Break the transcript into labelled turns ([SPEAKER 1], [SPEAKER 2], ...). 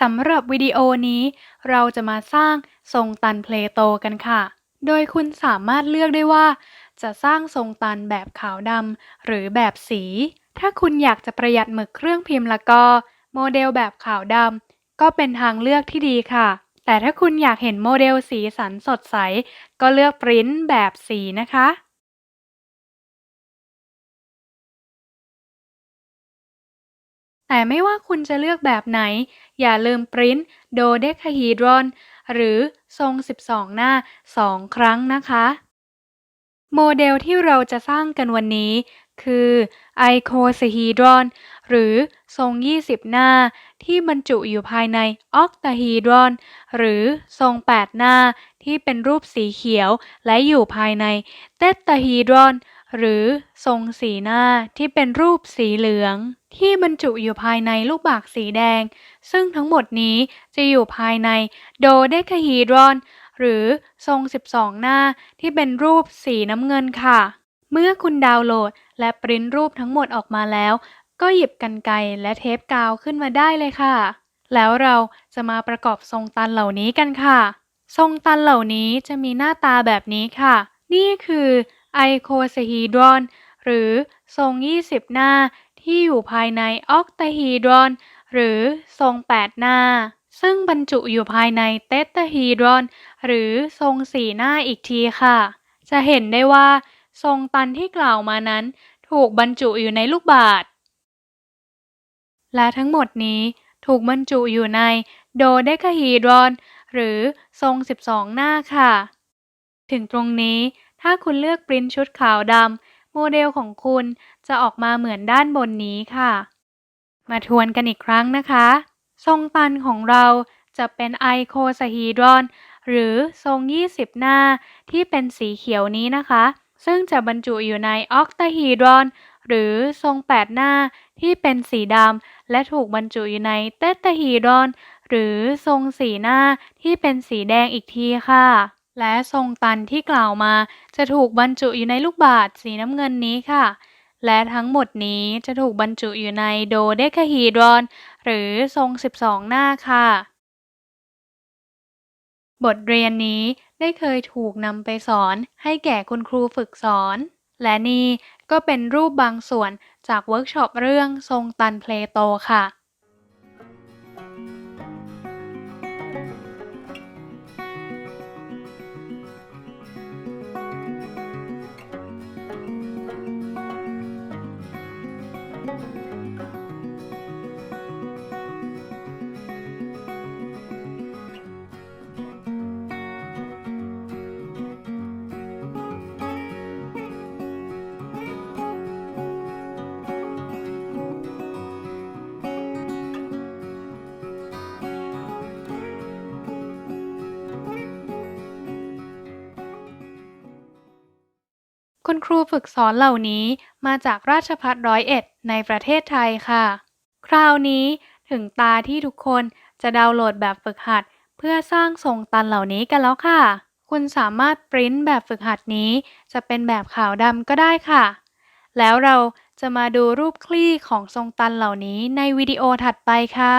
[SPEAKER 1] สำหรับวิดีโอนี้ เราจะมาสร้างทรงตันเพลโตกันค่ะ โดยคุณสามารถเลือกได้ว่า จะสร้างทรงตันแบบขาวดำหรือแบบสี ถ้าคุณอยากจะประหยัดหมึกเครื่องพิมพ์แล้วก็ โมเดลแบบขาวดำก็เป็นทางเลือกที่ดีค่ะ แต่ถ้าคุณอยากเห็นโมเดลสีสันสดใส ก็เลือกปริ้นแบบสีนะคะ แต่ไม่ว่าคุณจะเลือกแบบไหน อย่าลืมปริ้นโดเดคาฮีดรอน หรือทรง 12 หน้า 2 ครั้งนะคะ โมเดลที่เราจะสร้างกันวันนี้ คือไอโคซาฮีดรอน หรือทรง 20 หน้า ที่บรรจุอยู่ภายในออกตาฮีดรอน หรือทรง 8 หน้า ที่เป็นรูปสีเขียวและอยู่ภายในเตตาฮีดรอน หรือทรงสีหน้าที่เป็นรูปสีเหลือง ที่บรรจุอยู่ภายในลูกบากสีแดง ซึ่งทั้งหมดนี้จะอยู่ภายในโดเดคาฮีดรอน หรือทรง 12 หน้าที่เป็นรูปสีน้ำเงินค่ะ เมื่อคุณดาวน์โหลดและปริ้นรูปทั้งหมดออกมาแล้ว ก็หยิบกรรไกและเทปกาวขึ้นมาได้เลยค่ะ แล้วเราจะมาประกอบทรงตันเหล่านี้กันค่ะ ทรงตันเหล่านี้จะมีหน้าตาแบบนี้ค่ะ นี่คือ โคซฮีดรอน หรือทรง 20 หน้า ที่อยู่ภายในออกตาฮีดรอน หรือทรง 8 หน้า ซึ่งบรรจุอยู่ภายในเตตาฮีดรอน หรือทรงสี่หน้าอีกทีค่ะ จะเห็นได้ว่า ทรงตันที่กล่าวมานั้น ถูกบรรจุอยู่ในลูกบาศก์และทั้งหมดนี้ถูกบรรจุอยู่ในโดเดคาฮีดรอน หรือทรง 12 หน้าค่ะ ถึงตรงนี้ ถ้าคุณเลือกปริ้นชุดขาวดำโมเดลของคุณจะออกมาเหมือนด้านบนนี้ค่ะ มาทวนกันอีกครั้งนะคะ ทรงตันของเราจะเป็นไอโคซาฮีดรอน หรือทรง 20 หน้าที่เป็นสีเขียวนี้นะคะ ซึ่งจะบรรจุอยู่ในออกตาฮีดรอน หรือทรง 8 หน้าที่เป็นสีดำและถูกบรรจุอยู่ในเตตาฮีดรอน หรือทรงสีหน้าที่เป็นสีแดงอีกทีค่ะ และทรงตันที่กล่าวมาจะถูกบรรจุอยู่ในลูกบาศก์สีน้ำเงินนี้ค่ะ และทั้งหมดนี้จะถูกบรรจุอยู่ในโดเดคาฮีดรอน หรือทรง 12 หน้าค่ะ บทเรียนนี้ได้เคยถูกนำไปสอนให้แก่คุณครูฝึกสอน และนี่ก็เป็นรูปบางส่วนจากเวิร์กช็อปเรื่องทรงตันเพลโตค่ะ คุณครูฝึกสอนเหล่านี้มาจากราชภัฏร้อยเอ็ดในประเทศไทยค่ะ คราวนี้ถึงตาที่ทุกคนจะดาวน์โหลดแบบฝึกหัด เพื่อสร้างทรงตันเหล่านี้กันแล้วค่ะ คุณสามารถปริ้นแบบฝึกหัดนี้ จะเป็นแบบขาวดำก็ได้ค่ะ แล้วเราจะมาดูรูปคลี่ของทรงตันเหล่านี้ในวิดีโอถัดไปค่ะ